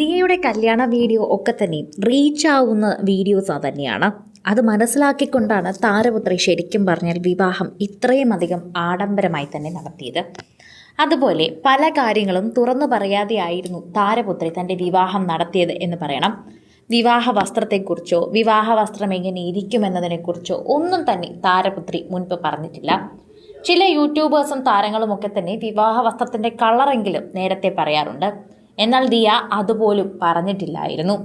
ദിയയുടെ കല്യാണ വീഡിയോ ഒക്കെ തന്നെയും റീച്ച് ആവുന്ന വീഡിയോസ് തന്നെയാണ്. അത് മനസ്സിലാക്കിക്കൊണ്ടാണ് താരപുത്രി ശരിക്കും പറഞ്ഞാൽ വിവാഹം ഇത്രയും അധികം ആഡംബരമായി തന്നെ നടത്തിയത്. അതുപോലെ പല കാര്യങ്ങളും തുറന്നു പറയാതെയായിരുന്നു താരപുത്രി തന്റെ വിവാഹം നടത്തിയത് എന്ന് പറയണം. വിവാഹ വസ്ത്രത്തെക്കുറിച്ചോ വിവാഹ വസ്ത്രം എങ്ങനെ ഇരിക്കുമെന്നതിനെക്കുറിച്ചോ ഒന്നും തന്നെ താരപുത്രി മുൻപ് പറഞ്ഞിട്ടില്ല. ചില യൂട്യൂബേഴ്സും താരങ്ങളുമൊക്കെ തന്നെ വിവാഹ വസ്ത്രത്തിന്റെ കളറെങ്കിലും നേരത്തെ പറയാറുണ്ട്. എന്നാൽ ദിയ അതുപോലും പറഞ്ഞിട്ടില്ലായിരുന്നു.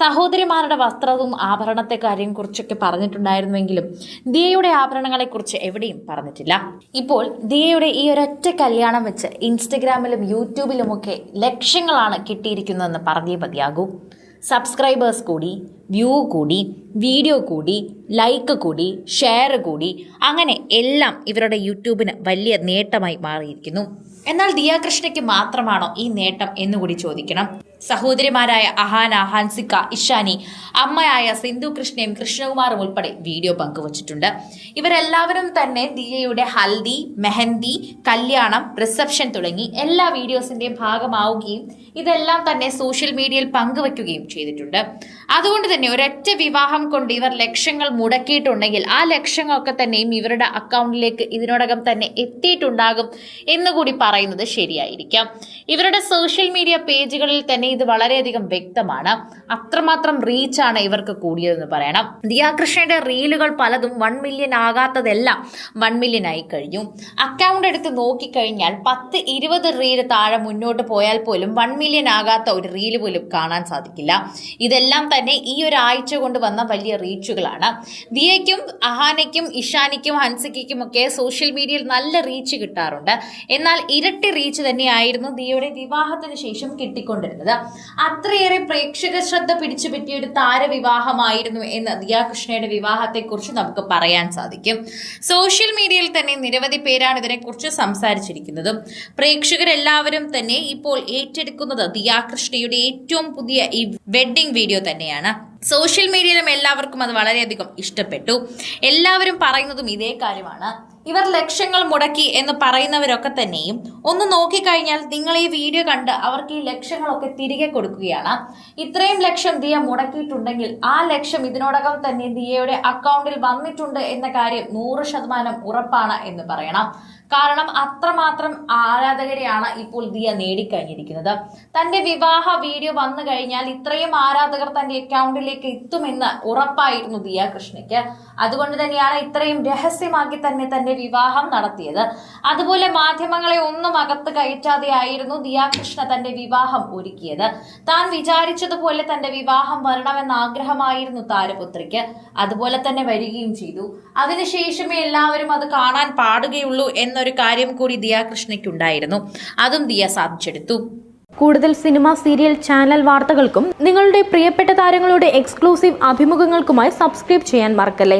സഹോദരിമാരുടെ വസ്ത്രവും ആഭരണത്തെ കാര്യം കുറിച്ചൊക്കെ പറഞ്ഞിട്ടുണ്ടായിരുന്നുവെങ്കിലും ദിയയുടെ ആഭരണങ്ങളെക്കുറിച്ച് എവിടെയും പറഞ്ഞിട്ടില്ല. ഇപ്പോൾ ദിയയുടെ ഈ ഒരൊറ്റ കല്യാണം വെച്ച് ഇൻസ്റ്റഗ്രാമിലും യൂട്യൂബിലുമൊക്കെ ലക്ഷങ്ങളാണ് കിട്ടിയിരിക്കുന്നതെന്ന് പറഞ്ഞേ മതിയാകൂ. സബ്സ്ക്രൈബേഴ്സ് കൂടി വ്യൂ കൂടി വീഡിയോ കൂടി ലൈക്ക് കൂടി ഷെയർ കൂടി അങ്ങനെ എല്ലാം ഇവരുടെ യൂട്യൂബിന് വലിയ നേട്ടമായി മാറിയിരിക്കുന്നു. എന്നാൽ ദിയാകൃഷ്ണയ്ക്ക് മാത്രമാണോ ഈ നേട്ടം എന്നുകൂടി ചോദിക്കണം. സഹോദരിമാരായ അഹാന ഹൻസിക്ക ഇഷാനി അമ്മയായ സിന്ധു കൃഷ്ണയും കൃഷ്ണകുമാറും ഉൾപ്പെടെ വീഡിയോ പങ്കുവച്ചിട്ടുണ്ട്. ഇവരെല്ലാവരും തന്നെ ദിയയുടെ ഹൽദി മെഹന്തി കല്യാണം റിസപ്ഷൻ തുടങ്ങി എല്ലാ വീഡിയോസിന്റെയും ഭാഗമാവുകയും ഇതെല്ലാം തന്നെ സോഷ്യൽ മീഡിയയിൽ പങ്കുവെക്കുകയും ചെയ്തിട്ടുണ്ട്. അതുകൊണ്ട് തന്നെ ഒരൊറ്റ വിവാഹം കൊണ്ട് ഇവർ ലക്ഷങ്ങൾ മുടക്കിയിട്ടുണ്ടെങ്കിൽ ആ ലക്ഷങ്ങളൊക്കെ തന്നെയും ഇവരുടെ അക്കൗണ്ടിലേക്ക് ഇതിനോടകം തന്നെ എത്തിയിട്ടുണ്ടാകും എന്നുകൂടി പറയുന്നത് ശരിയായിരിക്കാം. ഇവരുടെ സോഷ്യൽ മീഡിയ പേജുകളിൽ തന്നെ ഇത് വളരെയധികം വ്യക്തമാണ്. അത്രമാത്രം റീച്ചാണ് ഇവർക്ക് കൂടിയതെന്ന് പറയണം. ദിയാകൃഷ്ണയുടെ റീലുകൾ പലതും വൺ മില്യൺ ആകാത്തതെല്ലാം വൺ മില്യൺ ആയി കഴിഞ്ഞു. അക്കൗണ്ട് എടുത്ത് നോക്കിക്കഴിഞ്ഞാൽ പത്ത് ഇരുപത് റീൽ താഴെ മുന്നോട്ട് പോയാൽ പോലും വൺ മില്യൺ ആകാത്ത ഒരു റീൽ പോലും കാണാൻ സാധിക്കില്ല. ഇതെല്ലാം തന്നെ ഈ ഒരു ആഴ്ച കൊണ്ട് വന്ന വലിയ റീച്ചുകളാണ് ദിയയ്ക്കും അഹാനയ്ക്കും ഇഷാനിക്കും ഹൻസിക്കും ഒക്കെ സോഷ്യൽ മീഡിയയിൽ നല്ല റീച്ച് കിട്ടാറുണ്ട്. എന്നാൽ ഇരട്ടി റീച്ച് തന്നെയായിരുന്നു ദിയയുടെ വിവാഹത്തിന് ശേഷം കിട്ടിക്കൊണ്ടിരുന്നത്. അത്രയേറെ പ്രേക്ഷക ശ്രദ്ധ പിടിച്ചു പറ്റിയ ഒരു താരവിവാഹമായിരുന്നു എന്ന് ദിയാകൃഷ്ണയുടെ വിവാഹത്തെക്കുറിച്ച് നമുക്ക് പറയാൻ സാധിക്കും. സോഷ്യൽ മീഡിയയിൽ തന്നെ നിരവധി പേരാണ് ഇതിനെക്കുറിച്ച് സംസാരിച്ചിരിക്കുന്നത്. പ്രേക്ഷകരെല്ലാവരും തന്നെ ഇപ്പോൾ ഏറ്റെടുക്കുന്നത് ദിയാകൃഷ്ണയുടെ ഏറ്റവും പുതിയ ഈ വെഡ്ഡിംഗ് വീഡിയോ തന്നെയാണ്. സോഷ്യൽ മീഡിയയിലും എല്ലാവർക്കും അത് വളരെയധികം ഇഷ്ടപ്പെട്ടു. എല്ലാവരും പറയുന്നതും ഇതേ കാര്യമാണ്. ഇവർ ലക്ഷ്യങ്ങൾ മുടക്കി എന്ന് പറയുന്നവരൊക്കെ തന്നെയും ഒന്ന് നോക്കിക്കഴിഞ്ഞാൽ നിങ്ങൾ ഈ വീഡിയോ കണ്ട് അവർക്ക് ഈ ലക്ഷ്യങ്ങളൊക്കെ തിരികെ കൊടുക്കുകയാണ്. ഇത്രയും ലക്ഷം ദിയ മുടക്കിയിട്ടുണ്ടെങ്കിൽ ആ ലക്ഷ്യം ഇതിനോടകം തന്നെ ദിയയുടെ അക്കൗണ്ടിൽ വന്നിട്ടുണ്ട് എന്ന കാര്യം നൂറ് ശതമാനം ഉറപ്പാണ് എന്ന് പറയണം. കാരണം അത്രമാത്രം ആരാധകരെയാണ് ഇപ്പോൾ ദിയ നേടിക്കഴിഞ്ഞിരിക്കുന്നത്. തന്റെ വിവാഹ വീഡിയോ വന്നു കഴിഞ്ഞാൽ ഇത്രയും ആരാധകർ തന്റെ അക്കൗണ്ടിലേക്ക് എത്തുമെന്ന് ഉറപ്പായിരുന്നു ദിയ കൃഷ്ണയ്ക്ക്. അതുകൊണ്ട് തന്നെയാണ് ഇത്രയും രഹസ്യമാക്കി തന്നെ തന്റെ വിവാഹം നടത്തിയത്. അതുപോലെ മാധ്യമങ്ങളെ ഒന്നും അകത്ത് കയറ്റാതെ ആയിരുന്നു ദിയ കൃഷ്ണ തന്റെ വിവാഹം ഒരുക്കിയത്. താൻ വിചാരിച്ചതുപോലെ തന്റെ വിവാഹം വരണമെന്ന ആഗ്രഹമായിരുന്നു താരപുത്രിക്ക്. അതുപോലെ തന്നെ വരികയും ചെയ്തു. അതിനുശേഷമേ എല്ലാവരും അത് കാണാൻ പാടുകയുള്ളൂ എന്നൊരു കാര്യം കൂടി ദിയ കൃഷ്ണയ്ക്കുണ്ടായിരുന്നു. അതും ദിയ സാധിച്ചെടുത്തു. കൂടുതൽ സിനിമ സീരിയൽ ചാനൽ വാർത്തകൾക്കും നിങ്ങളുടെ പ്രിയപ്പെട്ട താരങ്ങളുടെ എക്സ്ക്ലൂസീവ് അഭിമുഖങ്ങൾക്കുമായി സബ്സ്ക്രൈബ് ചെയ്യാൻ മറക്കല്ലേ?